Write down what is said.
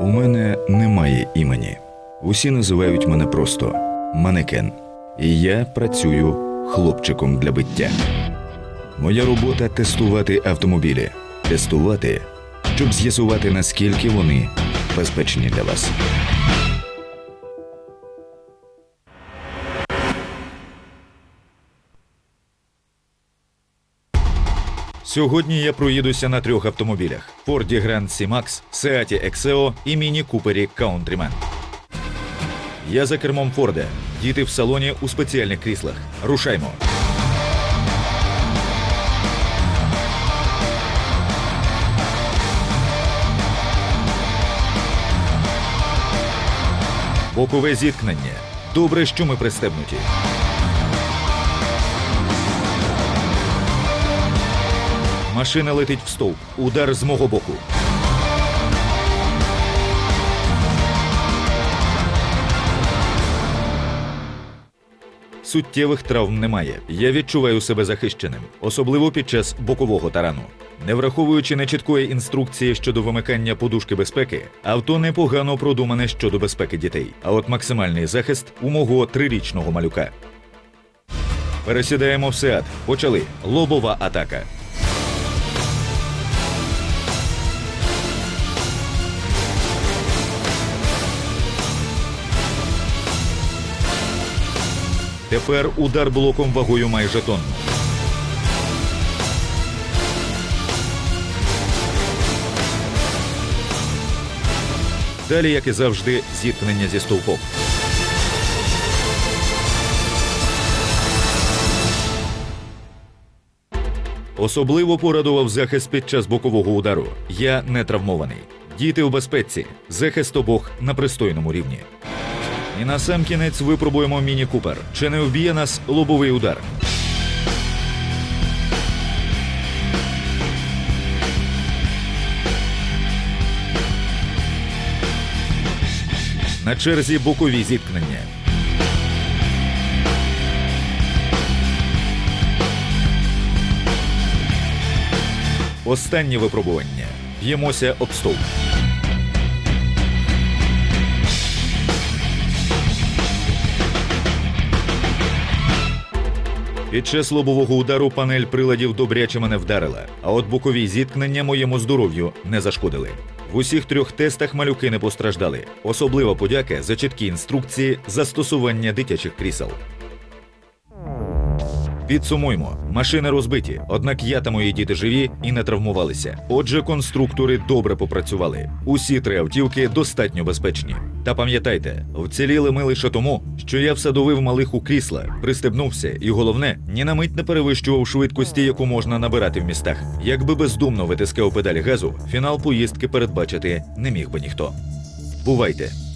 У мене немає імені. Усі називають мене просто манекен. І я працюю хлопчиком для биття. Моя робота тестувати автомобілі, тестувати, щоб з'ясувати, наскільки вони безпечні для вас. Сьогодні я проїдуся на трьох автомобілях: Ford Grand C-Max, Seat Exeo і Міні Купері Countryman. Я за кермом Форда. Діти в салоні у спеціальних кріслах. Рушаймо. Бокове зіткнення. Добре, що ми пристебнуті. Машина летить в стовп. Удар з мого боку. Суттєвих травм немає. Я відчуваю себе захищеним, особливо під час бокового тарану. Не враховуючи нечіткої інструкції щодо вимикання подушки безпеки, авто непогано продумане щодо безпеки дітей. А от максимальний захист у мого трирічного малюка. Пересідаємо в Сеат. Почали. Лобова атака. Тепер удар блоком вагою майже тонну. Далі, як і завжди, зіткнення зі стовпом. Особливо порадував захист під час бокового удару. Я не травмований. Діти у безпеці. Захист обох на пристойному рівні. І на сам кінець випробуємо міні Купер. Чи не вб'є нас лобовий удар? На черзі бокові зіткнення. Останнє випробування. Б'ємося об стовп. Під час лобового удару панель приладів добряче мене вдарила, а от бокові зіткнення моєму здоров'ю не зашкодили. В усіх трьох тестах малюки не постраждали. Особлива подяка за чіткі інструкції застосування дитячих крісел. Підсумуймо, машини розбиті, однак я та мої діти живі і не травмувалися. Отже, конструктори добре попрацювали. Усі три автівки достатньо безпечні. Та пам'ятайте, вціліли ми лише тому, що я всадовив малих у крісла, пристебнувся, і головне, ні на мить не перевищував швидкості, яку можна набирати в містах. Якби бездумно витискав педаль газу, фінал поїздки передбачити не міг би ніхто. Бувайте!